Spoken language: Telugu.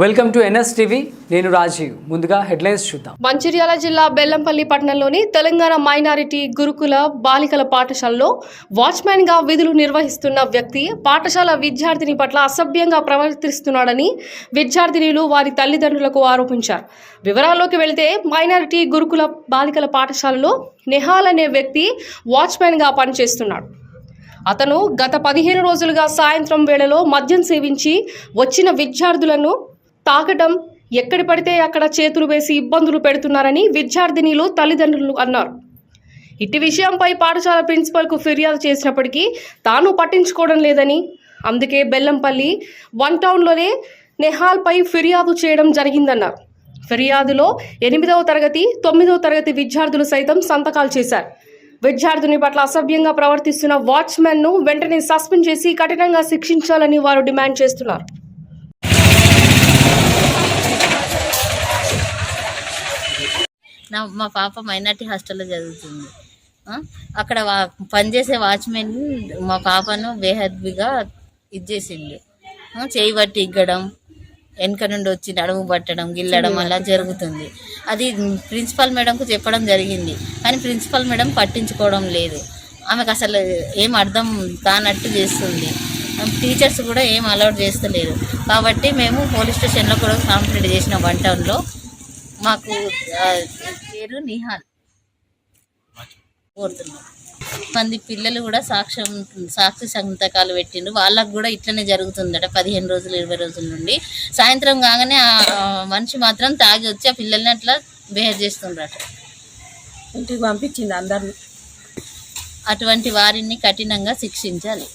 Welcome to NS TV. నేను రాజీవ్. ముందుగా హెడ్లైన్స్ చూద్దాం. మంచిర్యాల జిల్లా బెల్లంపల్లి పట్టణంలోని తెలంగాణ మైనారిటీ గురుకుల బాలికల పాఠశాలలో వాచ్మెన్గా విధులు నిర్వహిస్తున్న వ్యక్తి పాఠశాల విద్యార్థిని పట్ల అసభ్యంగా ప్రవర్తిస్తున్నాడని విద్యార్థినిలు వారి తల్లిదండ్రులకు ఆరోపించారు. వివరాల్లోకి వెళితే మైనారిటీ గురుకుల బాలికల పాఠశాలలో నెహాల్ అనే వ్యక్తి వాచ్మెన్గా పనిచేస్తున్నాడు. అతను గత పదిహేను రోజులుగా సాయంత్రం వేళలో మద్యం సేవించి వచ్చిన విద్యార్థులను తాగటం ఎక్కడ పడితే అక్కడ చేతులు వేసి ఇబ్బందులు పెడుతున్నారని విద్యార్థినిలు తల్లిదండ్రులు అన్నారు. ఇట్టి విషయంపై పాఠశాల ప్రిన్సిపల్కు ఫిర్యాదు చేసినప్పటికీ తాను పట్టించుకోవడం లేదని. అందుకే బెల్లంపల్లి వన్ టౌన్లోనే నెహాల్పై ఫిర్యాదు చేయడం జరిగిందన్నారు. ఫిర్యాదులో ఎనిమిదవ తరగతి తొమ్మిదవ తరగతి విద్యార్థులు సైతం సంతకాలు చేశారు. విద్యార్థిని పట్ల అసభ్యంగా ప్రవర్తిస్తున్న వాచ్మెన్ను వెంటనే సస్పెండ్ చేసి కఠినంగా శిక్షించాలని వారు డిమాండ్ చేస్తున్నారు. నా మా పాప మైనార్టీ హాస్టల్లో చదువుతుంది. అక్కడ వా పనిచేసే వాచ్మెన్ మా పాపను బేహద్బిగా ఇది చేసింది చేయి బట్టి ఇగ్గడం వెనక నుండి వచ్చి నడుము పట్టడం గిల్లడం అలా జరుగుతుంది. అది ప్రిన్సిపల్ మేడంకు చెప్పడం జరిగింది. కానీ ప్రిన్సిపల్ మేడం పట్టించుకోవడం లేదు. ఆమెకు అసలు ఏం అర్థం కానట్టు చేస్తుంది. టీచర్స్ కూడా ఏం అలౌట్ చేస్తలేరు కాబట్టి మేము పోలీస్ స్టేషన్లో కూడా కంప్లైంట్ చేసిన వన్ టౌన్లో మాకు పేరు నిహాల్. కోరుతున్నాం. మంది పిల్లలు కూడా సాక్ష్యం సాక్షి సంతకాలు పెట్టిండ్రు వాళ్ళకు కూడా ఇట్లనే జరుగుతుందట పదిహేను రోజులు ఇరవై రోజుల నుండి. సాయంత్రం కాగానే ఆ ఆ మనిషి మాత్రం తాగి వచ్చి ఆ పిల్లల్ని అట్లా బిహేవ్ చేస్తుండ్రట. ఇంటికి పంపించింది అందరిని. అటువంటి వారిని కఠినంగా శిక్షించాలి.